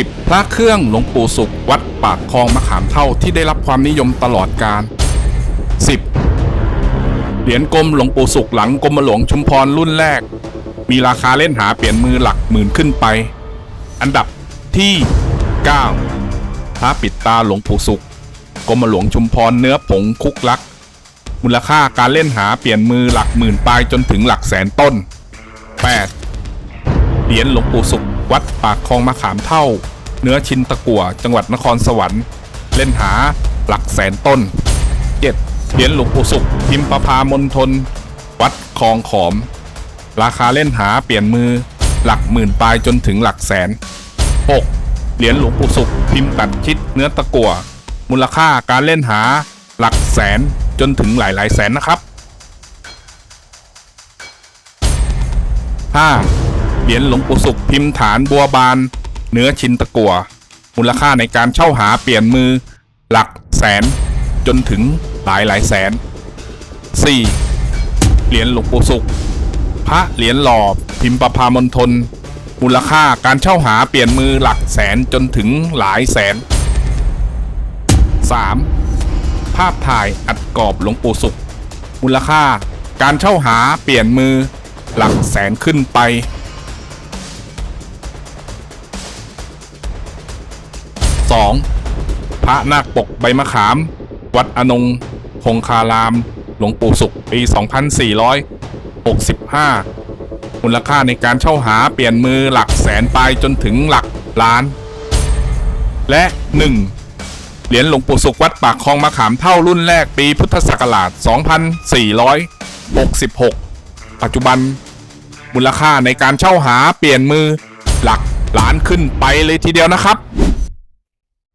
10. พระเครื่องหลวงปู่สุข วัดปากคลองมะขามเท่าที่ได้รับความนิยมตลอดกาล 10. เหรียญกลมหลวงปู่สุขหลังกรมหลวงชุมพรรุ่นแรก มีราคาเล่นหาเปลี่ยนมือหลักหมื่นขึ้นไป อันดับที่ 9 พระปิดตาหลวงปู่สุขกรมหลวงชุมพรเนื้อผงคุกลัก มูลค่าการเล่นหาเปลี่ยนมือหลักหมื่นปลายจนถึงหลักแสนต้น 8. เหรียญหลวงปู่สุข วัดปากคลองมะขามเท่า เนื้อชินตะกั่วจังหวัดนครสวรรค์ เล่นหาหลักแสนต้น 7. เหรียญหลวงปู่สุขพิมพ์ประพามณฑลวัดคลองขอม ราคาเล่นหาเปลี่ยนมือหลักหมื่นปลายจนถึงหลักแสน 6. เหรียญหลวงปู่สุขพิมพ์ตัดชิดเนื้อตะกั่วมูลค่าการเล่นหาหลักแสนจนถึงหลายหลายแสนนะครับ 5. เหรียญหลวงปู่สุขพิมพ์ฐานบัวบาน เนื้อชินตะกัวมูลค่าในการเช่าหาเปลี่ยนมือ หลักแสน จนถึงหลายหลายแสน 4. เหรียญหลวงปู่สุข พระเหรียญหล่อพิมพ์ประพามณฑลมูลค่าการเช่าหาเปลี่ยนมือหลักแสนจนถึงหลายแสน 3. ภาพถ่ายอัดกรอบหลวงปู่สุข มูลค่าการเช่าหาเปลี่ยนมือหลักแสนขึ้นไป 2. พระนาคปกใบมะขาม วัดอนงคงคาราม หลวงปู่สุข ปี 2465 มูลค่าในการเช่าหาเปลี่ยนมือหลักแสนไปจนถึงหลักล้าน และ 1. เหรียญหลวงปู่สุขวัดปากคลองมะขามเท่ารุ่นแรกปีพุทธศักราช 2466 ปัจจุบัน มูลค่าในการเช่าหาเปลี่ยนมือหลักล้านขึ้นไปเลยทีเดียวนะครับ